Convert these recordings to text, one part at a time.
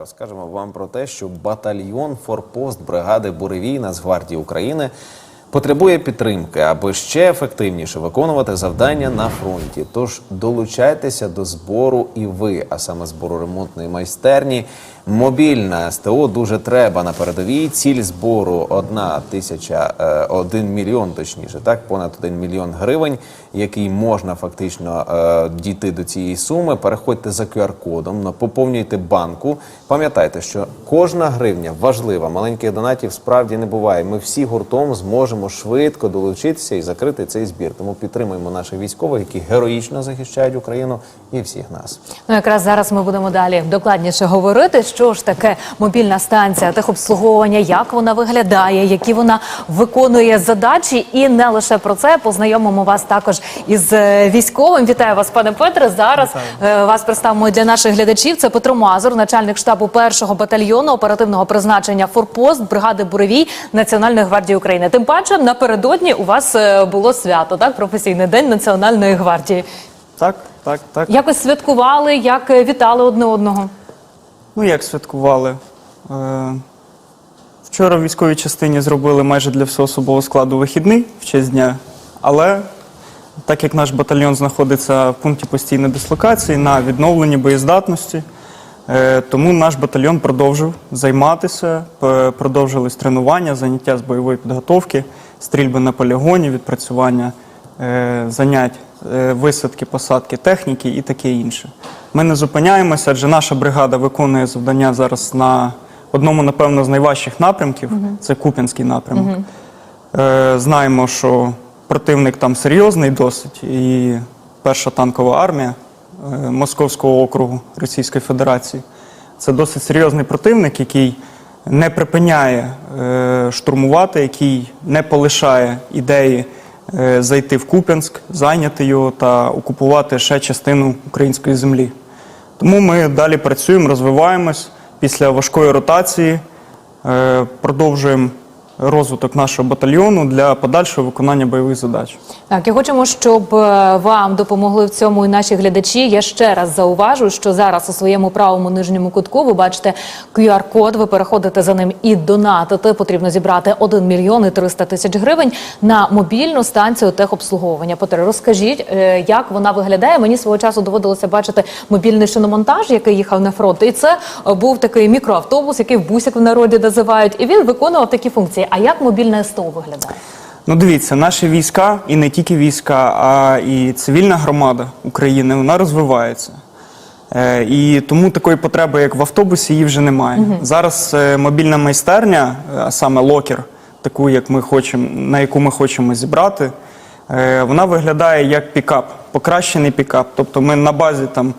Розкажемо вам про те, що батальйон Форпост бригади Буревій Нацгвардії України потребує підтримки, аби ще ефективніше виконувати завдання на фронті. Тож долучайтеся до збору і ви, а саме збору ремонтної майстерні. Мобільна СТО дуже треба на передовій. Ціль збору одна тисяча е, один мільйон, точніше, так понад один мільйон гривень, який можна фактично е, дійти до цієї суми. Переходьте за QR-кодом, поповнюйте банку. Пам'ятайте, що кожна гривня важлива. Маленьких донатів справді не буває. Ми всі гуртом зможемо швидко долучитися і закрити цей збір. Тому підтримуємо наших військових, які героїчно захищають Україну і всіх нас. Ну, якраз зараз ми будемо далі докладніше говорити, що ж таке мобільна станція техобслуговування, як вона виглядає, які вона виконує задачі, і не лише про це познайомимо вас також із е, військовим. Вітаю вас, пане Петре. Зараз е, вас представимо для наших глядачів. Це Петро Мазур, начальник штабу першого батальйону оперативного призначення Форпост бригади Буревій Національної гвардії України. Тим паче напередодні у вас е, було свято, так професійний день Національної гвардії. Так, так, так. Якось святкували, як вітали одне одного. Ну як святкували? Е, вчора в військовій частині зробили майже для всього особового складу вихідний в честь дня, але так як наш батальйон знаходиться в пункті постійної дислокації на відновленні боєздатності, е, тому наш батальйон продовжив займатися, продовжились тренування, заняття з бойової підготовки, стрільби на полігоні, відпрацювання е, занять, висадки, посадки техніки і таке інше. Ми не зупиняємося, адже наша бригада виконує завдання зараз на одному, напевно, з найважчих напрямків це Куп'янський напрямок. Е, Знаємо, що противник там серйозний досить, і перша танкова армія е, Московського округу Російської Федерації. Це досить серйозний противник, який не припиняє е, штурмувати, який не полишає ідеї зайти в Куп'янськ, зайняти його та окупувати ще частину української землі. Тому ми далі працюємо, розвиваємось після важкої ротації, е, продовжуємо розвиток нашого батальйону для подальшого виконання бойових задач. Так, і хочемо, щоб е, вам допомогли в цьому і наші глядачі. Я ще раз зауважу, що зараз у своєму правому нижньому кутку ви бачите QR-код, ви переходите за ним і донатите. Потрібно зібрати 1 мільйон і 300 тисяч гривень на мобільну станцію техобслуговування. Петре, розкажіть, е, як вона виглядає. Мені свого часу доводилося бачити мобільний шиномонтаж, який їхав на фронт. І це е, був такий мікроавтобус, який в бусик в народі називають. І він виконував такі функції. А як мобільне СТО виглядає? Ну, дивіться, наші війська, і не тільки війська, а і цивільна громада України, вона розвивається. Е, і тому такої потреби, як в автобусі, її вже немає. Зараз е, мобільна майстерня, е, а саме локер, таку, як ми хочемо, на яку ми хочемо зібрати, е, вона виглядає як пікап, покращений пікап. Тобто ми на базі там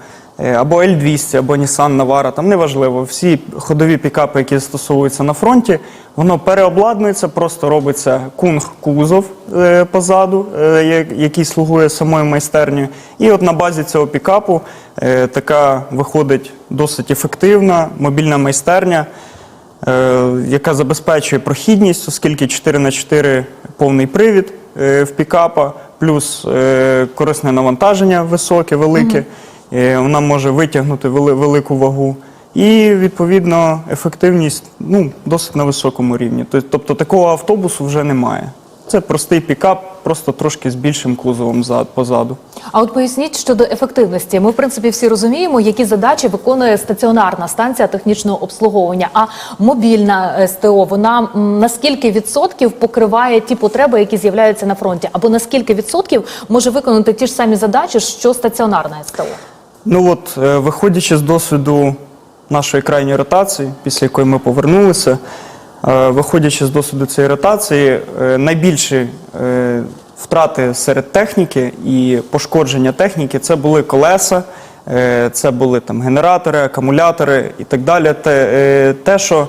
або L200, або Nissan Navara, там неважливо. Всі ходові пікапи, які застосовуються на фронті, воно переобладнується, просто робиться кунг-кузов е, позаду, е, який слугує самою майстернею. І от на базі цього пікапу е, така виходить досить ефективна мобільна майстерня, е, яка забезпечує прохідність, оскільки 4х4 повний привід е, в пікапа, плюс е, корисне навантаження високе, велике. Е, Вона може витягнути велику вагу. І відповідно ефективність ну, досить на високому рівні. Тобто такого автобусу вже немає. Це простий пікап, просто трошки з більшим кузовом зад- позаду. А от поясніть щодо ефективності. Ми, в принципі, всі розуміємо, які задачі виконує стаціонарна станція технічного обслуговування. А мобільна е, СТО, вона на скільки відсотків покриває ті потреби, які з'являються на фронті? Або на скільки відсотків може виконати ті ж самі задачі, що стаціонарна СТО? Ну от, е, виходячи з досвіду нашої крайньої ротації, після якої ми повернулися, е, виходячи з досвіду цієї ротації, е, найбільші втрати серед техніки і пошкодження техніки це були колеса, це були там генератори, акумулятори і так далі. Те, те що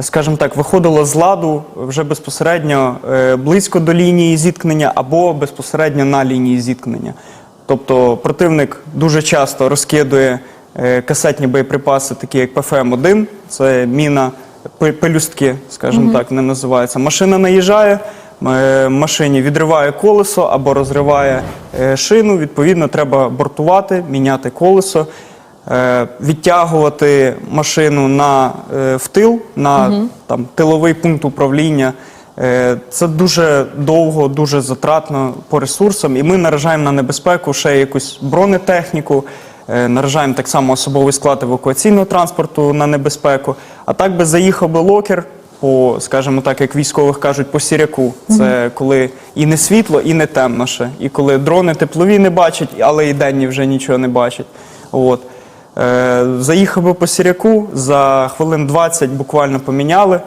скажімо так, виходило з ладу вже безпосередньо близько до лінії зіткнення або безпосередньо на лінії зіткнення. Тобто противник дуже часто розкидує е, касетні боєприпаси, такі як ПФМ-1, це міна пелюстки, скажімо так, не називається. Машина наїжджає, е, машині відриває колесо або розриває е, шину. Відповідно, треба бортувати, міняти колесо. відтягувати машину на, е, в тил, на там, тиловий пункт управління. Е, Це дуже довго, дуже затратно по ресурсам, і ми наражаємо на небезпеку ще якусь бронетехніку, е, наражаємо так само особовий склад евакуаційного транспорту на небезпеку. А так би заїхав би локер по, скажімо так, як військових кажуть, по сіряку. Це коли і не світло, і не темно ще. І коли дрони теплові не бачать, але і денні вже нічого не бачать. От. Е, заїхав би по сіряку, за хвилин 20 буквально поміняли.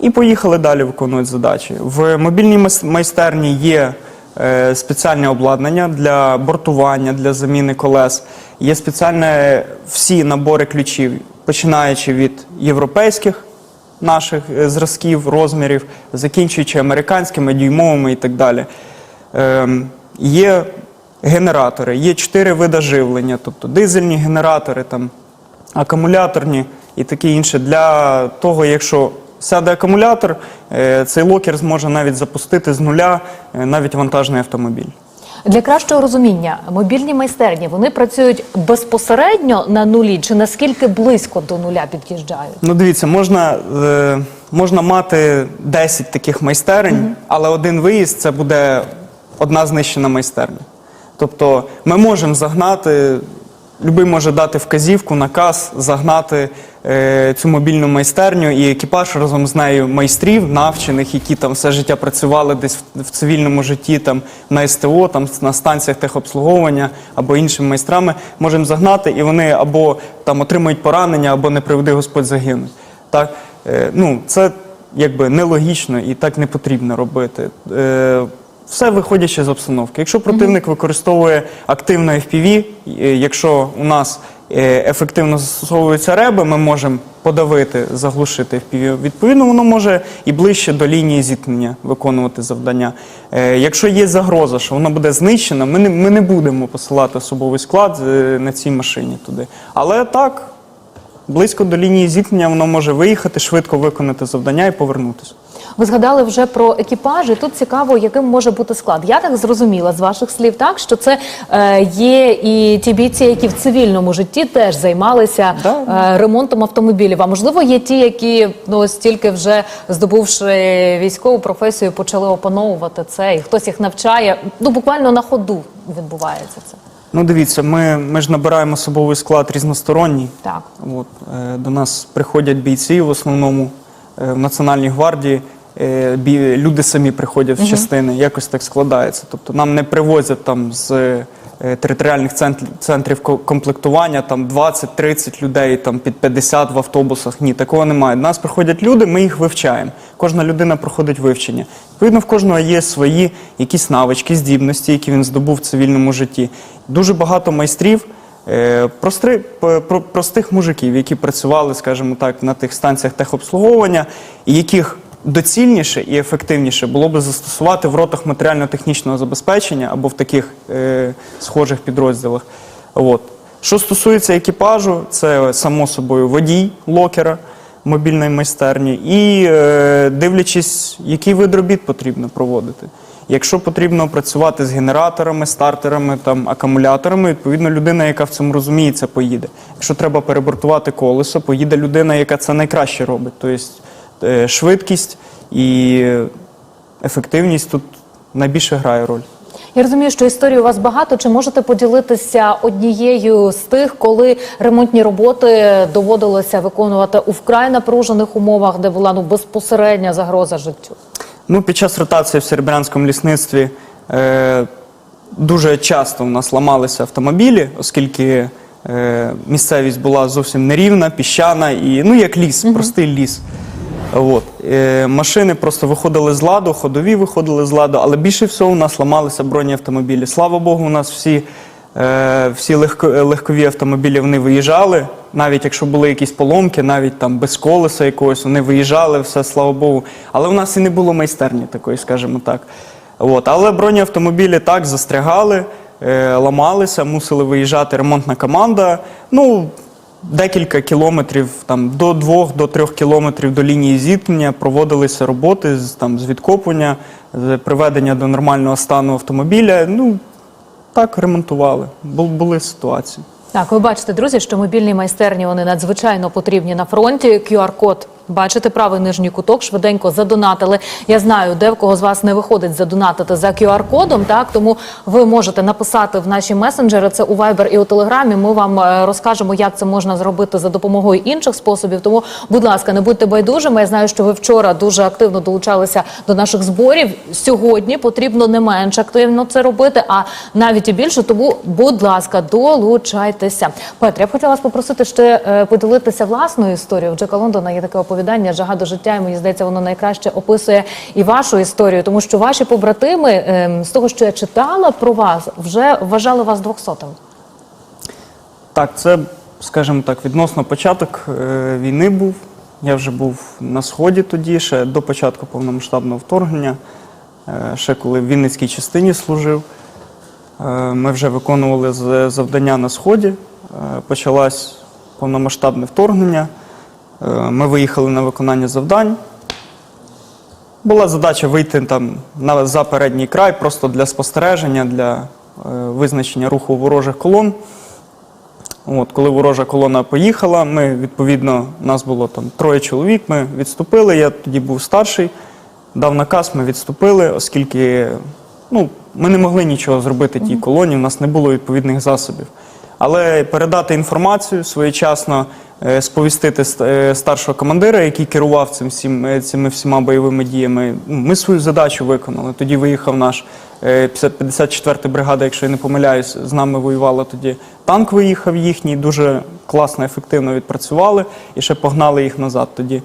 І поїхали далі виконувати задачі. В мобільній майстерні є е, спеціальне обладнання для бортування, для заміни колес. Є спеціальне всі набори ключів, починаючи від європейських наших е, зразків, розмірів, закінчуючи американськими, дюймовими і так далі. Ем, є генератори, є чотири види живлення, тобто дизельні генератори, там, акумуляторні і таке інше. Для того, якщо сяде акумулятор, е, цей локер зможе навіть запустити з нуля е, навіть вантажний автомобіль. Для кращого розуміння, мобільні майстерні вони працюють безпосередньо на нулі, чи наскільки близько до нуля під'їжджають? Ну, дивіться, можна, е, можна мати 10 таких майстерень, але один виїзд це буде одна знищена майстерня. Тобто ми можемо загнати, любий може дати вказівку, наказ, загнати е, цю мобільну майстерню і екіпаж разом з нею майстрів, навчених, які там все життя працювали десь в, в цивільному житті, там на СТО, там на станціях техобслуговування або іншими майстрами, можемо загнати, і вони або там отримують поранення, або не приведи Господь загинуть. Так? Е, ну, це якби нелогічно і так не потрібно робити. Е, все виходячи з обстановки. Якщо противник використовує активно FPV, е, якщо у нас е, ефективно застосовуються реби, ми можемо подавити, заглушити FPV. Відповідно, воно може і ближче до лінії зіткнення виконувати завдання. Е, Якщо є загроза, що воно буде знищено, ми не, ми не будемо посилати особовий склад на цій машині туди. Але так, близько до лінії зіткнення воно може виїхати, швидко виконати завдання і повернутися. Ви згадали вже про екіпажі. Тут цікаво, яким може бути склад. Я так зрозуміла з ваших слів, так що це е, є і ті бійці, які в цивільному житті теж займалися Да. е, ремонтом автомобілів. А можливо, є ті, які ну ось тільки вже здобувши військову професію, почали опановувати це, і хтось їх навчає. Ну буквально на ходу відбувається це. Ну, дивіться, ми, ми ж набираємо особовий склад різносторонній. Так. От, е, до нас приходять бійці в основному е, в Національній гвардії. Е, бі, люди самі приходять в частини, якось так складається. Тобто нам не привозять там з територіальних центрів, центрів ко- комплектування там 20-30 людей там під 50 в автобусах. Ні, такого немає. До нас приходять люди, ми їх вивчаємо. Кожна людина проходить вивчення. Відповідно, в кожного є свої якісь навички, здібності, які він здобув в цивільному житті. Дуже багато майстрів. Е, Прости, про- простих мужиків, які працювали, скажімо так, на тих станціях техобслуговування, і яких доцільніше і ефективніше було би застосувати в ротах матеріально-технічного забезпечення або в таких е, схожих підрозділах. От. Що стосується екіпажу, це само собою водій локера мобільної майстерні, і е, дивлячись, який вид робіт потрібно проводити. Якщо потрібно працювати з генераторами, стартерами, там, акумуляторами, відповідно людина, яка в цьому розуміється, поїде. Якщо треба перебортувати колесо, поїде людина, яка це найкраще робить. Тобто швидкість і ефективність тут найбільше грає роль. Я розумію, що історій у вас багато. Чи можете поділитися однією з тих, коли ремонтні роботи доводилося виконувати у вкрай напружених умовах, де була ну безпосередня загроза життю? Ну, під час ротації в серебрянському лісництві е, дуже часто у нас ламалися автомобілі, оскільки е, місцевість була зовсім нерівна, піщана і ну як ліс, простий ліс. От. Е, машини просто виходили з ладу, ходові виходили з ладу, але більше всього у нас ламалися бронеавтомобілі. Слава Богу, у нас всі, е, всі легко, легкові автомобілі вони виїжджали. Навіть якщо були якісь поломки, навіть там без колеса якогось, вони виїжджали, все, слава Богу. Але у нас і не було майстерні такої, скажімо так. От. Але бронеавтомобілі так застрягали, е, ламалися, мусили виїжджати ремонтна команда. Ну, декілька кілометрів, там, до двох, до трьох кілометрів до лінії зіткнення проводилися роботи з, там, з відкопування, з приведення до нормального стану автомобіля. Ну, так ремонтували. Були ситуації. Так, ви бачите, друзі, що мобільні майстерні вони надзвичайно потрібні на фронті. QR-код. Бачите, правий нижній куток швиденько задонатили. Я знаю, де в кого з вас не виходить задонатити за QR-кодом. Так тому ви можете написати в наші месенджери. Це у Viber і у Телеграмі. Ми вам е, розкажемо, як це можна зробити за допомогою інших способів. Тому, будь ласка, не будьте байдужими. Я знаю, що ви вчора дуже активно долучалися до наших зборів. Сьогодні потрібно не менш активно це робити, а навіть і більше. Тому, будь ласка, долучайтеся. Петр, я б хотіла вас попросити ще е, поділитися власною історією. Джека Лондона є таке оповідання Жага до життя. І мені здається, воно найкраще описує і вашу історію, тому що ваші побратими е, з того, що я читала про вас, вже вважали вас двохсотим. Так, це, скажімо так, відносно початок е, війни був. Я вже був на сході тоді, ще до початку повномасштабного вторгнення, е, ще коли в Вінницькій частині служив. Е, ми вже виконували завдання на сході. Почалось повномасштабне вторгнення. Е, ми виїхали на виконання завдань. Була задача вийти там на за передній край, просто для спостереження, для е, визначення руху ворожих колон. От, коли ворожа колона поїхала, ми відповідно, нас було там троє чоловік. Ми відступили. Я тоді був старший, дав наказ, ми відступили, оскільки ну, ми не могли нічого зробити тій колоні, у нас не було відповідних засобів. Але передати інформацію своєчасно, сповістити е, старшого командира, який керував цим всім, е, цими всіма бойовими діями. Ну, Ми свою задачу виконали. Тоді виїхав наш е, 54-та бригада, якщо я не помиляюсь, з нами воювала тоді. Танк виїхав їхній, дуже класно, ефективно відпрацювали і ще погнали їх назад тоді.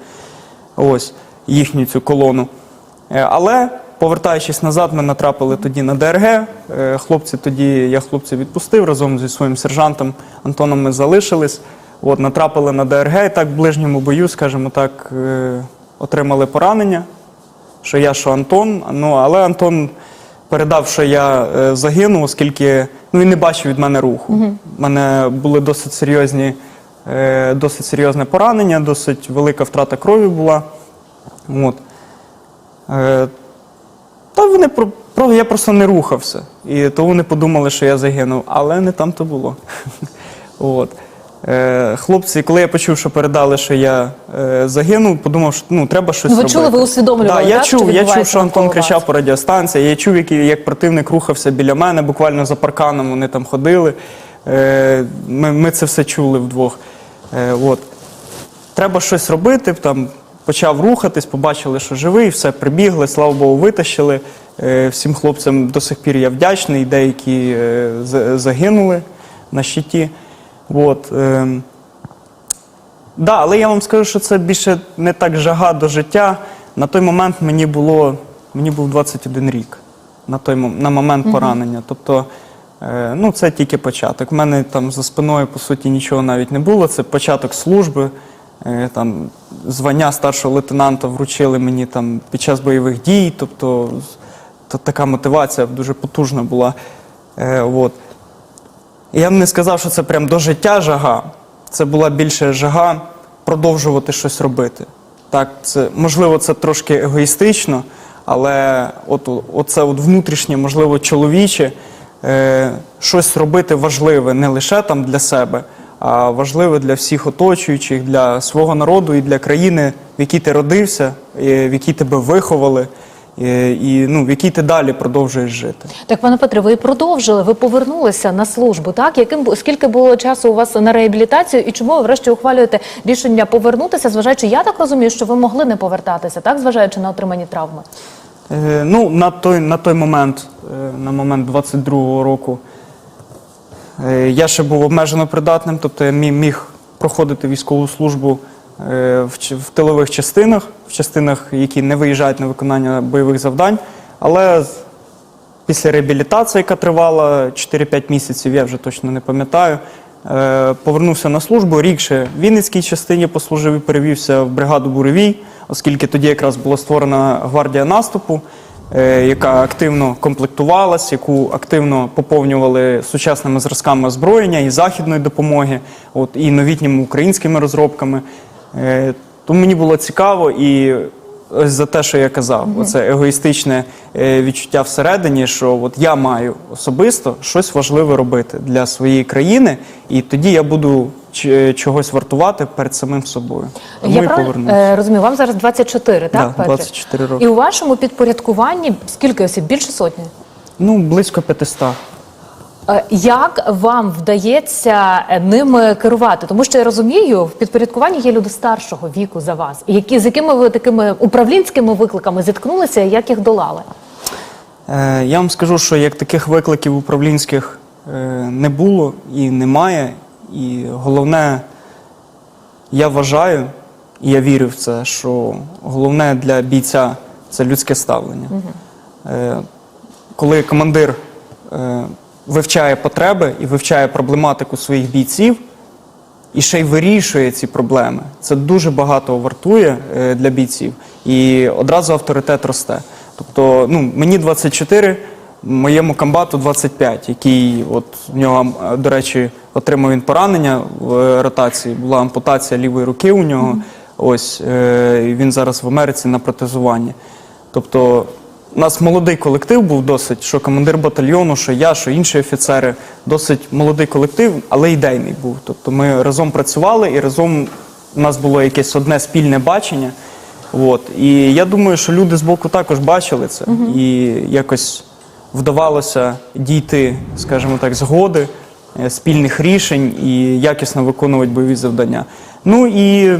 Ось їхню цю колону. Е, Але повертаючись назад, ми натрапили тоді на ДРГ. Е, Хлопці тоді, я хлопців відпустив разом зі своїм сержантом Антоном. Ми залишились. От, натрапили на ДРГ і так в ближньому бою, скажімо так, е, отримали поранення. Що я, що Антон. Ну, але Антон передав, що я е, загинув, оскільки ну, він не бачив від мене руху. У мене були досить серйозні, е, досить серйозне поранення, досить велика втрата крові була. От. Е, та вони про, про, я просто не рухався. І то вони подумали, що я загинув, але не там то було. От. Е, хлопці, коли я почув, що передали, що я е, загинув, подумав, що ну, треба щось Ну, ви робити. чули, ви усвідомлювали, Да, я так, чув, я чув, що Антон кричав по радіостанції, я чув, як, як противник рухався біля мене, буквально за парканом вони там ходили. Е, ми, ми це все чули вдвох. Е, от. Треба щось робити. Там почав рухатись, побачили, що живий, все прибігли, слава Богу, витащили. Е, всім хлопцям до сих пір я вдячний, деякі е, загинули на щиті. От, е, да, але я вам скажу, що це більше не так жага до життя. На той момент мені було мені був 21 рік на той на момент поранення. Тобто, е, ну це тільки початок. У мене там за спиною по суті нічого навіть не було. Це початок служби. Е, там звання старшого лейтенанта вручили мені там під час бойових дій. Тобто, то така мотивація дуже потужна була. Е, от. Я б не сказав, що це прям до життя жага. Це була більше жага продовжувати щось робити. Так, це, можливо, це трошки егоїстично, але от, оце от внутрішнє, можливо, чоловіче, е, щось робити важливе не лише там для себе, а важливе для всіх оточуючих, для свого народу і для країни, в якій ти родився, е, в якій тебе виховали, і ну, в якій ти далі продовжуєш жити. Так, пане Петре, ви продовжили, ви повернулися на службу. Так, яким скільки було часу у вас на реабілітацію, і чому ви врешті ухвалюєте рішення повернутися, зважаючи, я так розумію, що ви могли не повертатися, так, зважаючи на отримані травми. Е, Ну, на той, на той момент, е, на момент 22-го року, е, я ще був обмежено придатним, тобто я міг проходити військову службу е, в, тилових частинах, в частинах, які не виїжджають на виконання бойових завдань. Але після реабілітації, яка тривала 4-5 місяців, я вже точно не пам'ятаю. е, Повернувся на службу. Рік ще в Вінницькій частині послужив і перевівся в бригаду Буревій, оскільки тоді якраз була створена гвардія наступу, е, яка активно комплектувалась, яку активно поповнювали сучасними зразками озброєння і західної допомоги, от, і новітніми українськими розробками. Е, Тому мені було цікаво і ось за те, що я казав, оце егоїстичне е, відчуття всередині, що от я маю особисто щось важливе робити для своєї країни, і тоді я буду чогось вартувати перед самим собою. Тому Я правильно е, розумію, вам зараз 24, так? Да, Петре? 24 роки. І у вашому підпорядкуванні скільки осіб? Більше сотні? Ну, близько 500. Е, Як вам вдається е, ними керувати? Тому що я розумію, в підпорядкуванні є люди старшого віку за вас, які з якими ви такими управлінськими викликами зіткнулися, і як їх долали? Е, Я вам скажу, що як таких викликів управлінських е, не було і немає. І головне, я вважаю, і я вірю в це, що головне для бійця це людське ставлення. Е, Коли командир е, вивчає потреби і вивчає проблематику своїх бійців, і ще й вирішує ці проблеми. Це дуже багато вартує е, для бійців, і одразу авторитет росте. Тобто, ну мені 24, моєму комбату 25, який от в нього, е, до речі, отримав він поранення в е, ротації. Була ампутація лівої руки у нього. Ось він зараз в Америці на протезуванні. Тобто, у нас молодий колектив був досить, що командир батальйону, що я, що інші офіцери, досить молодий колектив, але ідейний був. Тобто ми разом працювали і разом у нас було якесь одне спільне бачення. От. І я думаю, що люди з боку також бачили це. І якось вдавалося дійти, скажімо так, згоди, е, спільних рішень і якісно виконувати бойові завдання. Ну і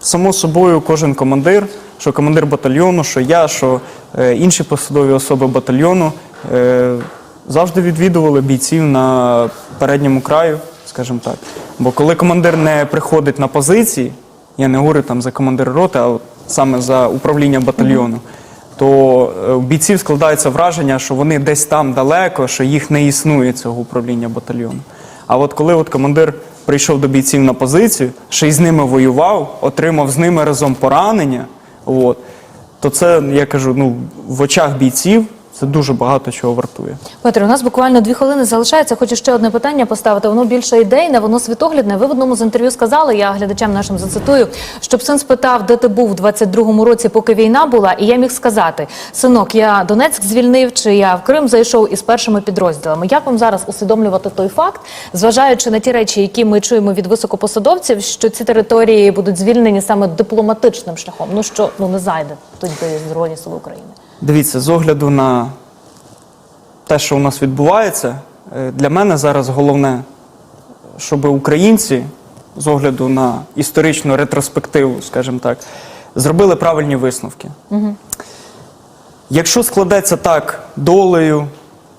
само собою кожен командир, що командир батальйону, що я, що е, інші посадові особи батальйону е, завжди відвідували бійців на передньому краю, скажімо так. Бо коли командир не приходить на позиції, я не говорю там за командира роти, а от саме за управління батальйону, то е, у бійців складається враження, що вони десь там далеко, що їх не існує цього управління батальйону. А от коли от командир прийшов до бійців на позицію, ще й з ними воював, отримав з ними разом поранення, от, то це, я кажу, ну, в очах бійців це дуже багато чого вартує. Петро, у нас буквально дві хвилини залишається. Хочу ще одне питання поставити. Воно більше ідейне, воно світоглядне. Ви в одному з інтерв'ю сказали, я глядачам нашим зацитую, щоб син спитав, де ти був у 22-му році, поки війна була, і я міг сказати: синок, я Донецьк звільнив, чи я в Крим зайшов із першими підрозділами. Як вам зараз усвідомлювати той факт, зважаючи на ті речі, які ми чуємо від високопосадовців, що ці території будуть звільнені саме дипломатичним шляхом? Ну що ну не зайде тоді Збройні сили України. Дивіться, з огляду на те, що у нас відбувається, е, для мене зараз головне, щоб українці з огляду на історичну ретроспективу, скажімо так, зробили правильні висновки. Якщо складеться так долею,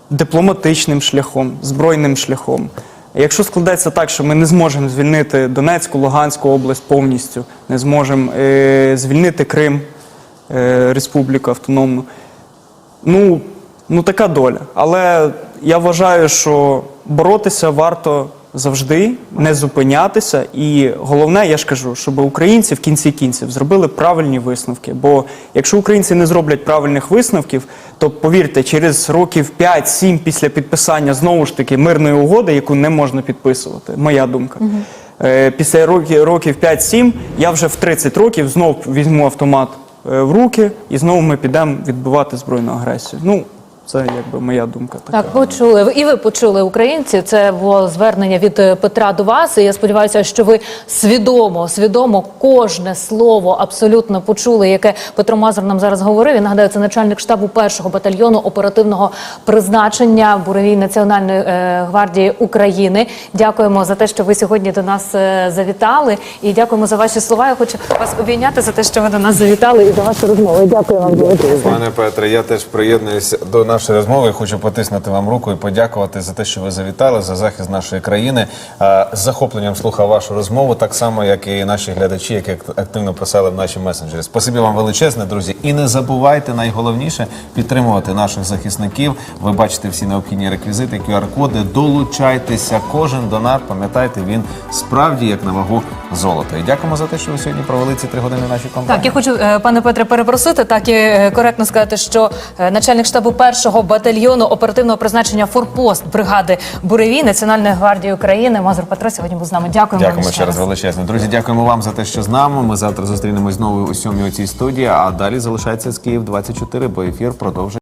дипломатичним шляхом, збройним шляхом, якщо складеться так, що ми не зможемо звільнити Донецьку, Луганську область повністю, не зможемо е, звільнити Крим, Республіку Автономну, ну, ну така доля. Але я вважаю, що боротися варто завжди, не зупинятися. І головне, я ж кажу, щоб українці в кінці кінців зробили правильні висновки. Бо якщо українці не зроблять правильних висновків, то повірте, через років 5-7 після підписання знову ж таки мирної угоди, яку не можна підписувати, моя думка. Е, Після років, років 5-7 я вже в 30 років знов візьму автомат е, в руки і знову ми підемо відбивати збройну агресію. Ну, це якби моя думка така. Так, почули. І ви почули українці. Це було звернення від е, Петра до вас. І я сподіваюся, що ви свідомо, свідомо кожне слово абсолютно почули, яке Петро Мазур нам зараз говорив. Я нагадаю, це начальник штабу першого батальйону оперативного призначення Буревій Національної е, гвардії України. Дякуємо за те, що ви сьогодні до нас е, завітали. І дякуємо за ваші слова. Я хочу вас обійняти за те, що ви до нас завітали і за вашу розмову. Дякую вам дуже. Пане Петре, я теж приєднуюся до нашої розмови. Хочу потиснути вам руку і подякувати за те, що ви завітали за захист нашої країни. З захопленням слухав вашу розмову, так само як і наші глядачі, які ак- активно писали в наші месенджери. Спасибі вам величезне, друзі. І не забувайте найголовніше підтримувати наших захисників. Ви бачите всі необхідні реквізити, QR-коди. Долучайтеся. Кожен донат, пам'ятайте, він справді як на вагу золота. І дякуємо за те, що ви сьогодні провели ці три години в нашій компанії. Так, я хочу, е, пане Петре, перепросити, так і е, коректно сказати, що е, начальник штабу першого першого батальйону оперативного призначення Форпост бригади Буревій Національної гвардії України. Мазур Петро сьогодні був з нами. Дякуємо. вам Дякуємо ще раз величезно. Друзі, дякуємо вам за те, що з нами. Ми завтра зустрінемось знову у сьомій у цій студії. А далі залишається з Київ 24, бо ефір продовжує.